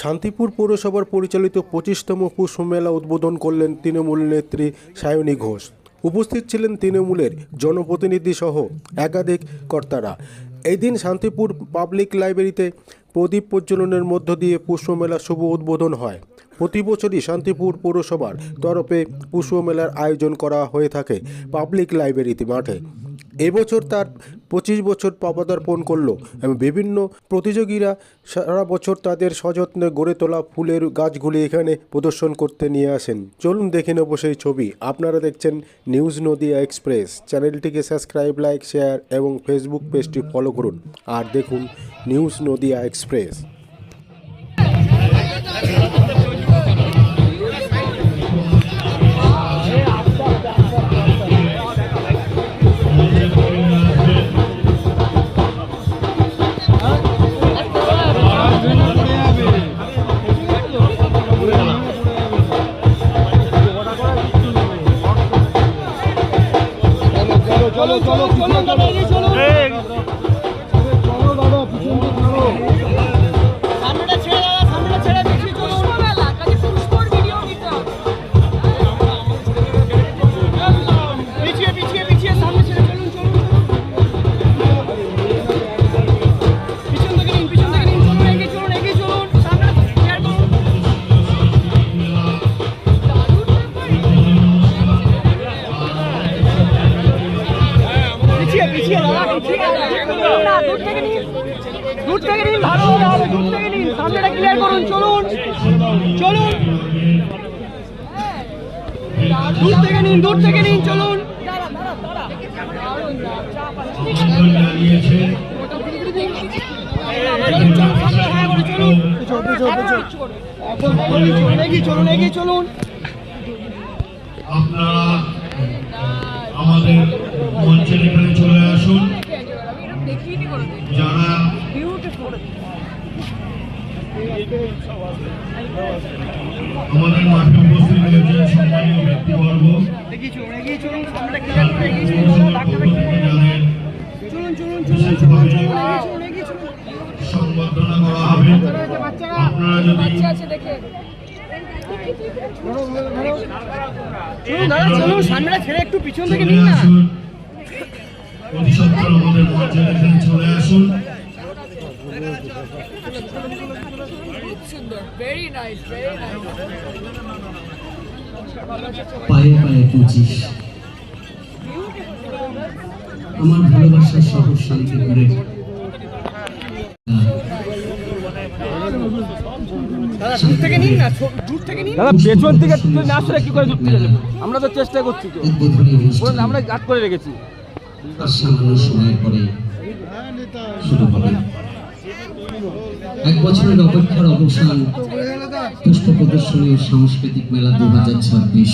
শান্তিপুর পৌরসভার পরিচালিত পঁচিশতম পুষ্প মেলা উদ্বোধন করলেন তৃণমূল নেত্রী সায়নী ঘোষ। উপস্থিত ছিলেন তৃণমূলের জনপ্রতিনিধি সহ একাধিক কর্তারা। এই দিন শান্তিপুর পাবলিক লাইব্রেরিতে প্রদীপ প্রজ্বলনের মধ্য দিয়ে পুষ্পমেলার শুভ উদ্বোধন হয়। প্রতি বছরই শান্তিপুর পৌরসভার তরফে পুষ্প মেলার আয়োজন করা হয়ে থাকে পাবলিক লাইব্রেরিতে মাঠে। এবছর তার পঁচিশ বছর পদার্পণ করল এবং বিভিন্ন প্রতিযোগীরা সারা বছর তাদের সযত্নে গড়ে তোলা ফুলের গাছগুলি এখানে প্রদর্শন করতে নিয়ে আসেন। চলুন দেখে নেব সেই ছবি। আপনারা দেখছেন নিউজ নদিয়া এক্সপ্রেস। চ্যানেলটিকে সাবস্ক্রাইব, লাইক, শেয়ার এবং ফেসবুক পেজটি ফলো করুন। আর দেখুন নিউজ নদিয়া এক্সপ্রেস। চলো চলো চলো নিন সামনেটা ক্লিয়ার করুন চলুন চলুন। দূর থেকে নিন দূর থেকে নিন চলুন। চলুন, আপনারা আমাদের মঞ্চের চলে আসুন। যারা আমাদের মাঠে উপস্থিত হয়েছে সম্মানীয় ব্যক্তিবর্গ। সংবর্ধনা করা হবে। আপনারা যদি সামনেটা ছেড়ে একটু পিছন থেকে নিন না। আমাদের আসুন পায়ে পায়ে পঁচিশ আমার ভালোবাসার শহর শান্তিপুরের দাদা দূর থেকে নিন না ছো- দূর থেকে নিন। দাদা পেছন থেকে তুই না আসলে কি করে দূর থেকে আমরা তো চেষ্টা করছি আমরা গাত করে রেখেছি। আর সামান্য সময় পরে শুরু হবে এক বছরের অপেক্ষার অবসান পুষ্প প্রদর্শনী সাংস্কৃতিক মেলা দু হাজার ছাব্বিশ।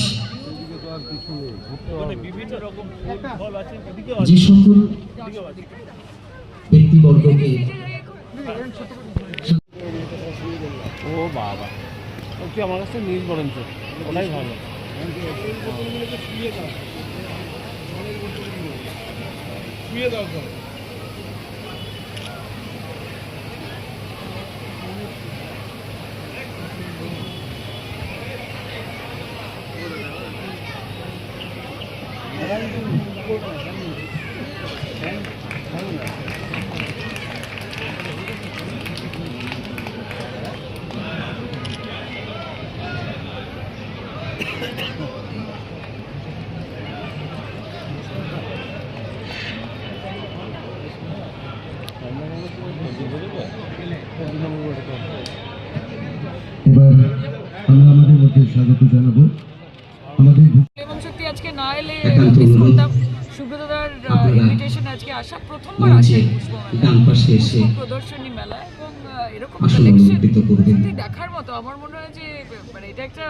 যে সকল ব্যক্তিবর্গকে ও বাবা। ও কি আমার কাছে নিজ বরঞ্চ ওটাই ভালো। এবার আমরা আমাদের মধ্যে স্বাগত জানাব। এবং সত্যি আজকে না এলে মিস করতাম। সুব্রতদার ইনভিটেশন আজকে আসা প্রথমবার আসে ডান পাশে এসে প্রদর্শনী মেলা এবং এরকম কালেকশন দেখার মতো আমার মনে হয় যে মানে এটা একটা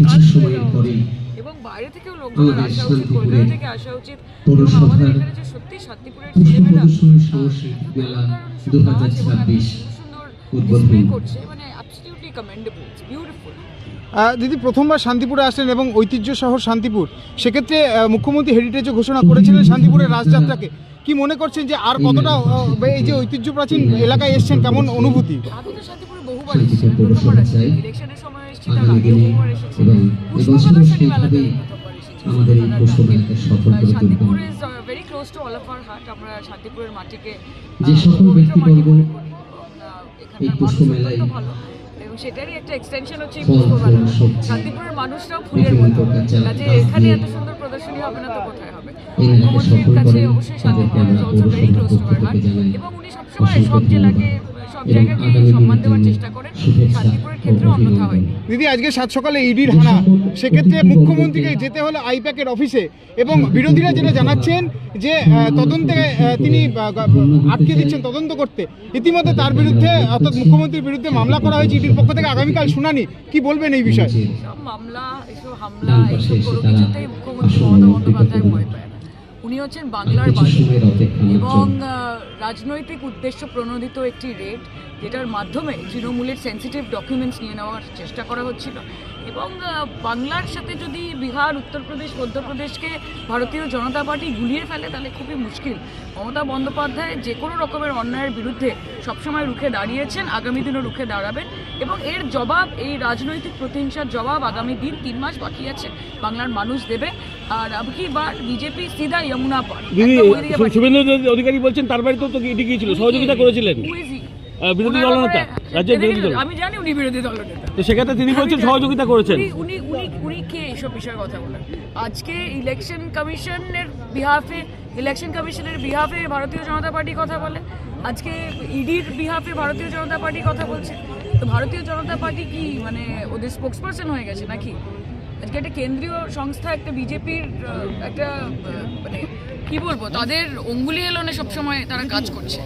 কিছু সময়ের যাওয়া এবং বাইরে থেকেও লোকজন আসা উচিত কলকাতা থেকে আসা উচিত। আমাদের এখানে যে সত্যি শান্তিপুরের ছেলেমেয়েরা প্রদর্শনী সাংস্কৃতিক মেলা দু হাজার ছাব্বিশ করছে। মানে দিদি প্রথমবার শান্তিপুরে আসলেন এবং ঐতিহ্য শহর শান্তিপুর। সেক্ষেত্রে মুখ্যমন্ত্রী হেরিটেজও ঘোষণা করেছিলেন শান্তিপুরের রাজযাত্রাকে। কি মনে করছেন যে আর কতটা এই যে ঐতিহ্য প্রাচীন এলাকায় এসছেন কেমন অনুভূতি? আমি তো শান্তিপুরে বহুবার এসেছি প্রথমবার আসছি। ইলেকশনের সময় এসেছি তার বহুবার এসেছি। মেলাতে আমাদের এই পুষ্প মেলাকে সফল করে শান্তিপুর তুলবেন is very close to all of our heart আমরা শান্তিপুরের মাটিকে যে সকল ব্যক্তিবর্গ এই এখানকার সেটারই একটা এক্সটেনশন হচ্ছে এই ফল, পুষ্প মেলা শান্তিপুরের মানুষরাও ফুলের মতো। কাজে এখানে এত সুন্দর প্রদর্শনী হবে না তো কোথায় হবে? মুখ্যমন্ত্রীর কাছে অবশ্যই শান্তিপুর ভেরি ক্লোজ টু এবং উনি সবসময় সব জেলাকে জায়গাকে সম্মান দেওয়ার চেষ্টা করেন। শান্তিপুরের ও অন্যথা হয়নি। দিদি আজকে সাত সকালে ইডির হানা। সেক্ষেত্রে মুখ্যমন্ত্রীকে যেতে হলো আইপ্যাকের অফিসে এবং বিরোধীরা যেটা জানাচ্ছেন যে তদন্তে তিনি আটকে দিচ্ছেন তদন্ত করতে। ইতিমধ্যে তার বিরুদ্ধে অর্থাৎ মুখ্যমন্ত্রীর বিরুদ্ধে মামলা করা হয়েছে ইডির পক্ষ থেকে। আগামীকাল শুনানি। কি বলবেন এই বিষয়ে? মামলা এসব হামলা কোনো কিছুতেই মুখ্যমন্ত্রী মমতা বন্দ্যোপাধ্যায় ভয় পায় না। উনি হচ্ছেন বাংলার বাসী এবং রাজনৈতিক উদ্দেশ্য প্রণোদিত একটি রেড যেটার মাধ্যমে তৃণমূলের সেন্সিটিভ ডকুমেন্টস নিয়ে নেওয়ার চেষ্টা করা হচ্ছিল। এবং বাংলার সাথে যদি বিহার উত্তরপ্রদেশ মধ্যপ্রদেশকে ভারতীয় জনতা পার্টি গুলিয়ে ফেলে তাহলে খুবই মুশকিল। মমতা বন্দ্যোপাধ্যায় যে কোনো রকমের অন্যায়ের বিরুদ্ধে সবসময় রুখে দাঁড়িয়েছেন আগামী দিনও রুখে দাঁড়াবেন এবং এর জবাব এই রাজনৈতিক প্রতিহিংসার জবাব আগামী দিন তিন মাস বাকি আছে বাংলার মানুষ দেবে। আর আবকি বার বিজেপি সিধা যমুনা পার। শুভেন্দু অধিকারী বলছেন তার বাড়িতেও তো গিয়েছিল সহযোগিতা করেছিলেন। Who is he? আহ, বিরোধী দলনেতা রাজ্যের বিরোধী দল আমি জানি উনি বিরোধী দলনেতা তো সেক্ষেত্রে তিনি বলছেন সহযোগিতা করেছেন। উনি উনি উনি কে এইসব বিষয়ে কথা বলেন? আজকে ইলেকশন কমিশনের বিহাফে ইলেকশন কমিশনের বিহাফে ভারতীয় জনতা পার্টি কথা বলে। আজকে ইডির বিহাফে ভারতীয় জনতা পার্টি কথা বলছে। তো ভারতীয় জনতা পার্টি কি মানে ওদের স্পোক্স পার্সন হয়ে গেছে নাকি? আজকে একটা কেন্দ্রীয় সংস্থা একটা বিজেপির একটা মানে কি বলব তাদের অঙ্গুলি এলনে সবসময় তারা কাজ করছে।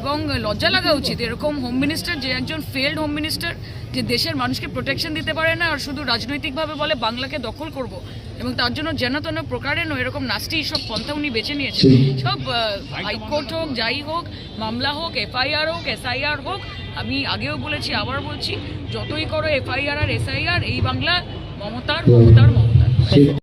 এবং লজ্জা লাগা উচিত এরকম হোম মিনিস্টার যে একজন ফেল্ড হোম মিনিস্টার যে দেশের মানুষকে প্রোটেকশন দিতে পারে না আর শুধু রাজনৈতিকভাবে বলে বাংলাকে দখল করব এবং তার জন্য যেন তেন প্রকারেণ এরকম নাস্তি সব পন্থা উনি বেছে নিয়েছেন। সব হাইকোর্ট হোক যাই হোক মামলা হোক এফআইআর হোক এসআইআর হোক আমি আগেও বলেছি আবার বলছি যতই করো এফআইআর আর এসআইআর এই বাংলা মমতার মমতার মমতার।